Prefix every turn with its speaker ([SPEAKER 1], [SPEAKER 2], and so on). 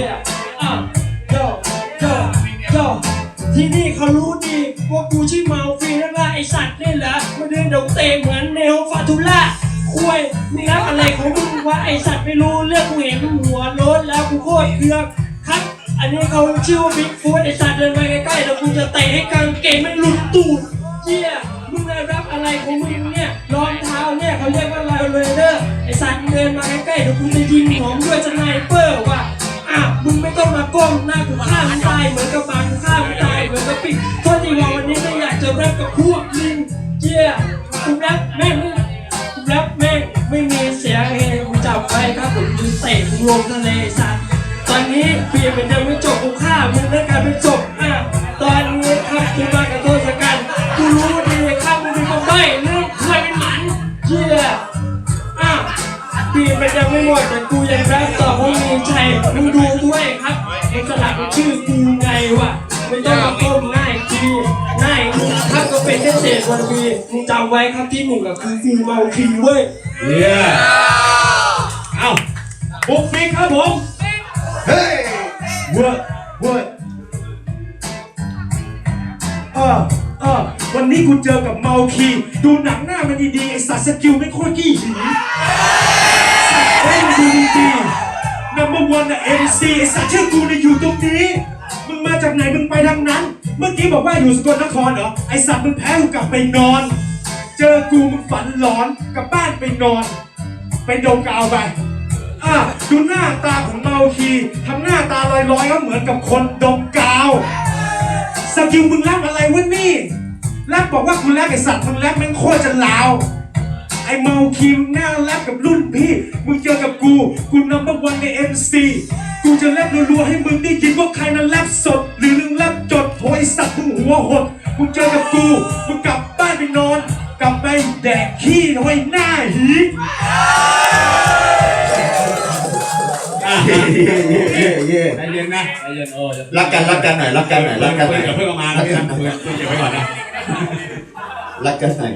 [SPEAKER 1] yeah yo yo yo ที่นี่เขารู้ดีว่ากูชื่อเมาฟีนั่นละไอสัตว์นี่แหละมาเดินดงเตะเหมือนเนวฟาทุล่าคุยนี่รับอะไรของมึงวะไอสัตว์ไม่รู้เรื่องกูเห็นหัวโล้นแล้วกูโคตรเคืองครับ อันนี้เขาชื่อว่าบิ๊กฟูดไอสัตว์เดินไปใกล้ๆแล้วกูจะเตะให้กางเกงมันหลุดตูดเยี่ยมึงได้รับอะไรของมึงเนี่ยรองเท้าเนี่ยเขาเรียกว่าไลเลเดอร์ไอสัตว์เดินมาใกล้ๆเดี๋ยวกูจะยิงหอมด้วยสไนเปอร์ เหมือนกับหมากูฆ่ามึงตายเหมือนกับปิดโทษทีว่าวันนี้ไม่อยากจะแรปกับพวกลิงเจี๊ยกูแรปแม่งกูแรปแม่งไม่มีเสียงเฮกูจับไว้ครับผมจะเตะมึงลงทะเลสัตว์ตอนนี้เปลี่ยนเป็นยังไม่จบกูฆ่ามึงแล้วกลายเป็นจบอะตอนนี้ครับกูมากับโทษกันกูรู้ดีครับมึงเป็นคนใบ้เรื่องเคยเป็นหมันเจี๊ยอะปีมันยังไม่หมดแต่กูยังแรปต่อเพราะมีชัยมึงดูด้วยครับไอ้สลั เป็นแค่เศษวันวีมึงจำไว้ครับที่หนึ่งกับคือกูเมาคีเว้ย
[SPEAKER 2] เย้เอ้าปุ๊กปิ๊กครับผม
[SPEAKER 3] เฮ้ย
[SPEAKER 2] เวิร์ดเวิร์ดเออเออวันนี้กูเจอกับเมาคีดูหนังหน้ามันดีๆไอสัตว์สกิลไม่โคตรกี้หีสัตว์เล่นดูดีนัมเบอร์วันอะเอ็มซีไอสัตว์เชื่อกูเนี่ยอยู่ตรงนี้มึงมาจากไหนมึงไปทางนั้น เมื่อกี้บอกว่าอยู่สกลนครเหรอ ไอสัตว์มึงแพ้กูกลับไปนอน เจอกูมึงฝันหลอนกลับบ้านไปนอน ไปดมกาวไป อะดูหน้าตาของเมาคีทำหน้าตาลอยๆก็เหมือนกับคนดมกาว สกิลมึงแรปอะไรวะนี่แรปบอกว่าคุณแรปไอสัตว์มึงแรปแม่งโคตรจะลาวไอเมาคีมึงหน้าแรปกับรุ่นพี่ มึงเจอกับกู กูนัมเบอร์วันใน MC กูจะแรปรัวๆให้มึงได้ยินว่าใครนั้นแรปสด หัวหดมึงเจอกับกูมึงกลับบ้านไปนอน กลับไปแดกขี้เอาไว้หน้าหี
[SPEAKER 3] เย่เย่
[SPEAKER 4] ใจเย็นนะใจเย็นโอ้ย
[SPEAKER 3] รักกันรักกันหน่อยรักกันหน่อยรักกันหน่อย
[SPEAKER 4] เพิ่งออกมานะพี่นเพื่อนเก็บไว้ก่อนนะ
[SPEAKER 3] รักกันหน่อย